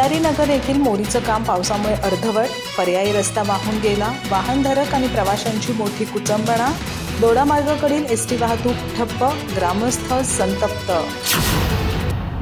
तिलारी नगर येथील मोरीचं काम पावसामुळे अर्धवट. पर्यायी रस्ता वाहून गेला. वाहनधारक आणि प्रवाशांची मोठी कुचंबणा. दोडामार्गाकडील एस टी वाहतूक ठप्प. ग्रामस्थ संतप्त.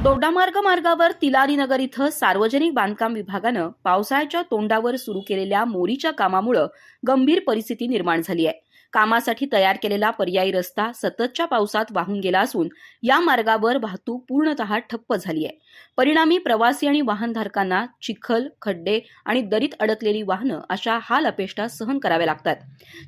दोडामार्ग मार्गावर तिलारी नगर इथं सार्वजनिक बांधकाम विभागानं पावसाळ्याच्या तोंडावर सुरू केलेल्या मोरीच्या कामामुळं गंभीर परिस्थिती निर्माण झाली आहे. कामासाठी तयार केलेला पर्यायी रस्ता सततच्या पावसात वाहून गेला असून या मार्गावर वाहतूक पूर्णतः ठप्प झाली आहे. परिणामी प्रवासी आणि वाहनधारकांना चिखल खड्डे आणि दरीत अडकलेली वाहनं अशा हाल अपेष्टा सहन कराव्या लागतात.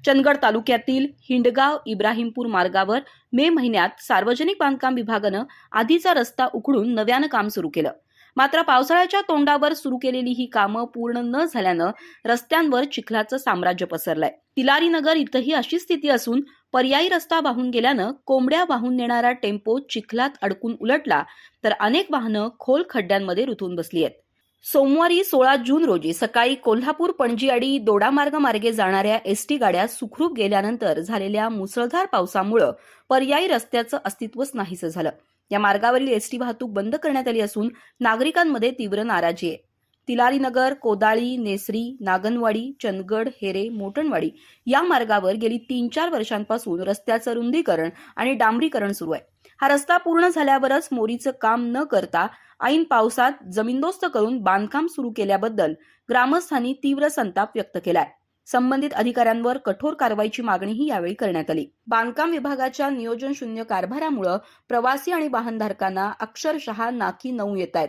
चंदगड तालुक्यातील हिंडगाव इब्राहिमपूर मार्गावर मे महिन्यात सार्वजनिक बांधकाम विभागानं आधीचा रस्ता उकडून नव्यानं काम सुरू केलं. मात्र पावसाळ्याच्या तोंडावर सुरू केलेली ही कामं पूर्ण न झाल्यानं रस्त्यांवर चिखलाचं साम्राज्य पसरलंय. तिलारी नगर इथंही अशी स्थिती असून पर्यायी रस्ता वाहून गेल्यानं कोंबड्या वाहून नेणारा टेम्पो चिखलात अडकून उलटला तर अनेक वाहनं खोल खड्ड्यांमध्ये रुतून बसली आहेत. सोमवारी सोळा जून रोजी सकाळी कोल्हापूर पणजी आडी दोडामार्ग मार्गे जाणाऱ्या एसटी गाड्या सुखरूप गेल्यानंतर झालेल्या मुसळधार पावसामुळं पर्यायी रस्त्याचं अस्तित्वच नाहीसं झालं. या मार्गावरील एसटी वाहतूक बंद करण्यात आली असून नागरिकांमध्ये तीव्र नाराजी आहे. तिलारीनगर कोदाळी नेसरी नागनवाडी चंदगड हेरे मोटणवाडी या मार्गावर गेली तीन चार वर्षांपासून रस्त्याचं रुंदीकरण आणि डांबरीकरण सुरू आहे. हा रस्ता पूर्ण झाल्यावरच मोरीचं काम न करता ऐन पावसात जमीनदोस्त करून बांधकाम सुरू केल्याबद्दल ग्रामस्थांनी तीव्र संताप व्यक्त केलाय. संबंधित अधिकाऱ्यांवर कठोर कारवाईची मागणीही यावेळी करण्यात आली. बांधकाम विभागाच्या नियोजन शून्य कारभारामुळे प्रवासी आणि वाहनधारकांना अक्षरशः नाकी नऊ येत आहेत.